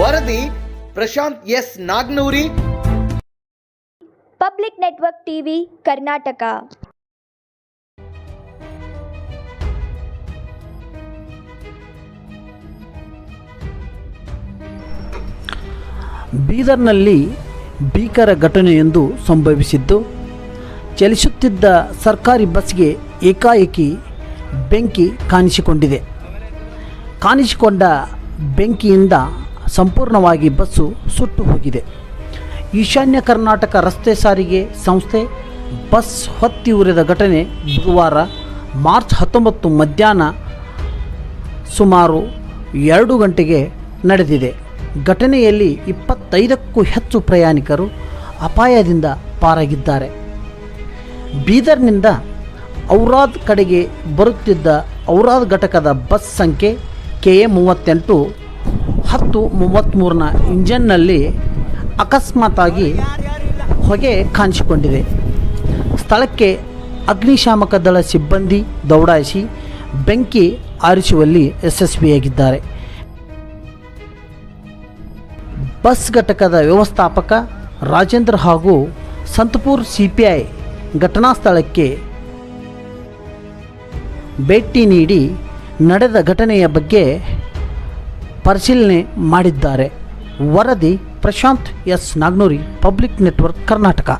ವರದಿ Prashant S Nagnuri. Public network TV Karnataka. ಬೀದರ್ನಲ್ಲಿ ಭೀಕರ ಘಟನೆಯೊಂದು ಸಂಭವಿಸಿದ್ದು ಚಲಿಸುತ್ತಿದ್ದ ಸರ್ಕಾರಿ ಬಸ್ಗೆ ಏಕಾಏಕಿ ಬೆಂಕಿ ಕಾಣಿಸಿಕೊಂಡಿದೆ. ಕಾಣಿಸಿಕೊಂಡ ಬೆಂಕಿಯಿಂದ ಸಂಪೂರ್ಣವಾಗಿ ಬಸ್ಸು ಸುಟ್ಟು ಹೋಗಿದೆ. ಈಶಾನ್ಯ ಕರ್ನಾಟಕ ರಸ್ತೆ ಸಾರಿಗೆ ಸಂಸ್ಥೆ ಬಸ್ ಹೊತ್ತಿ ಉರಿದ ಘಟನೆ ಬುಧವಾರ ಮಾರ್ಚ್ ಹತ್ತೊಂಬತ್ತು ಮಧ್ಯಾಹ್ನ ಸುಮಾರು ಎರಡು ಗಂಟೆಗೆ ನಡೆದಿದೆ. ಘಟನೆಯಲ್ಲಿ ಇಪ್ಪತ್ತೈದಕ್ಕೂ ಹೆಚ್ಚು ಪ್ರಯಾಣಿಕರು ಅಪಾಯದಿಂದ ಪಾರಾಗಿದ್ದಾರೆ. ಬೀದರ್ನಿಂದ ಔರಾದ್ ಕಡೆಗೆ ಬರುತ್ತಿದ್ದ ಔರಾದ್ ಘಟಕದ ಬಸ್ ಸಂಖ್ಯೆ ಕೆ ಎ ಮೂವತ್ತೆಂಟು ಹತ್ತು ಮೂವತ್ತ್ಮೂರನ ಇಂಜನ್ನಲ್ಲಿ ಅಕಸ್ಮಾತಾಗಿ ಹೊಗೆ ಕಾಣಿಸಿಕೊಂಡಿದೆ. ಸ್ಥಳಕ್ಕೆ ಅಗ್ನಿಶಾಮಕ ದಳ ಸಿಬ್ಬಂದಿ ದೌಡಾಯಿಸಿ ಬೆಂಕಿ ಆರಿಸುವಲ್ಲಿ ಯಶಸ್ವಿಯಾಗಿದ್ದಾರೆ. ಬಸ್ ಘಟಕದ ವ್ಯವಸ್ಥಾಪಕ ರಾಜೇಂದ್ರ ಹಾಗೂ ಸಂತಪುರ್ ಸಿಪಿಐ ಘಟನಾ ಸ್ಥಳಕ್ಕೆ ಭೇಟಿ ನೀಡಿ ನಡೆದ ಘಟನೆಯ ಬಗ್ಗೆ ಪರಿಶೀಲನೆ ಮಾಡಿದ್ದಾರೆ. ವರದಿ Prashant S Nagnuri public network Karnataka.